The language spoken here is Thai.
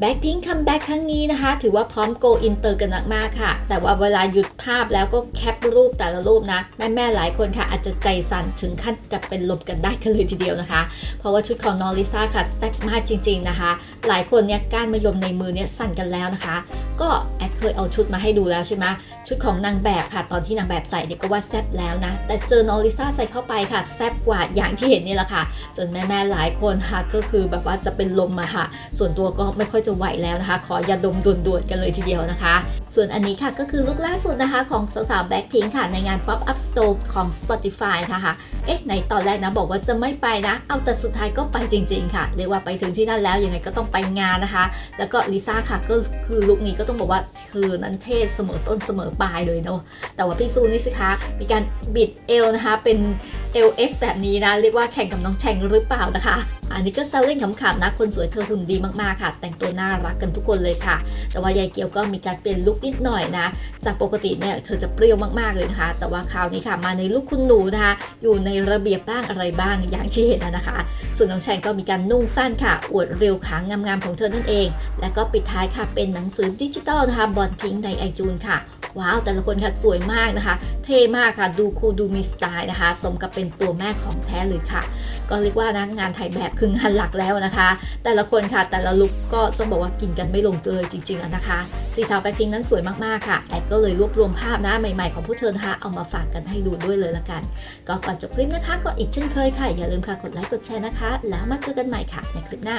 แบ็คพิงคัมแบ็คครั้งนี้นะคะ ถือว่าพร้อมโกอินเตอร์กันมากๆค่ะ แต่ว่าเวลาหยุดภาพแล้วก็แคปรูปแต่ละรูปนะ แม่ๆหลายคนค่ะอาจจะใจสั่นถึงขั้นกับเป็นลมกันได้กันเลยทีเดียวนะคะ เพราะว่าชุดของน้องลิซ่าค่ะแซ่บมากจริง ๆนะคะ หลายคนเนี่ยก้านมะยมในมือเนี่ยสั่นกันแล้วนะคะ ก็แอดเคยเอาชุดมาให้ดูแล้วใช่ไหมชุดของนางแบบค่ะ ตอนที่นางแบบใส่เนี่ยก็ว่าแซ่บแล้วนะ แต่เจอน้องลิซ่าใส่เข้าไปค่ะแซ่บกว่าอย่างที่เห็นนี่แหละค่ะ จนแม่ๆหลายคนค่ะก็คือแบบว่าจะเป็นลมอะค่ะ ส่วนตัวก็ไม่ค่อยจะไหวแล้วนะคะ ขอยาดมด่วนๆกันเลยทีเดียวนะคะ ส่วนอันนี้ค่ะก็คือลุคล่าสุดนะคะ ของสาวๆ Blackpink ค่ะในงาน Pop Up Store ของ Spotify นะคะ เอ๊ะในตอนแรกนะบอกว่าจะไม่ไปนะ เอาแต่สุดท้ายก็ไปจริง ๆ ค่ะเรียกว่าไปถึงที่นั่นแล้วยังไงก็ต้องไปงานนะคะ แล้วก็ลิซ่าค่ะก็คือลุคนี้ก็ต้องบอกว่าคือนั้นเทศเสมอต้นเสมอปลายเลยเนาะแต่ว่าพี่ซูนี่สิคะมีการบิดเอวนะคะเป็น LS แบบนี้นะ เรียกว่าแข่งกับน้องแชงหรือเปล่านะคะ อันนี้ก็เซลเล่นขำๆนะ คนสวยเธอหุ่นดีมากๆค่ะ แต่งตัวน่ารักกันทุกคนเลยค่ะ แต่ว่ายายเกียวก็มีการเปลี่ยนลุคนิดหน่อยนะ จากปกติเนี่ยเธอจะเปรี้ยวมากๆเลยนะคะ แต่ว่าคราวนี้ค่ะมาในลุคคุณหนูนะคะ อยู่ในระเบียบบ้างอะไรบ้างอย่างที่เห็นนะคะ ส่วนน้องแชงก็มีการนุ่งสั้นค่ะ อวดเร็วขางามๆของเธอนั่นเอง และก็ปิดท้ายค่ะเป็นหนังสือดิจิตอลนะคะบอลพิงในไอจูนค่ะ ว้าวแต่ละคนค่ะสวยมากนะคะ เท่มากค่ะดูคูลดูมีสไตล์นะคะ สมกับเป็นตัวแม่ของแท้เลยค่ะ ก็เรียกว่านะงานถ่ายแบบครึ่งหันหลักแล้วนะคะ แต่ละคนค่ะแต่ละลุคก็ต้องบอกว่ากินกันไม่ลงเลยจริงๆนะคะสีเทาแบ็คพิงนั้นสวยมากๆค่ะแอดก็เลยรวบรวมภาพนะใหม่ๆของผู้เธอนะคะเอามาฝากกันให้ดูด้วยเลยละกัน ก็ก่อนจบคลิปนะคะ ก็อีกเช่นเคยค่ะ อย่าลืมค่ะกดไลค์กดแชร์นะคะ แล้วมาเจอกันใหม่ค่ะในคลิปหน้า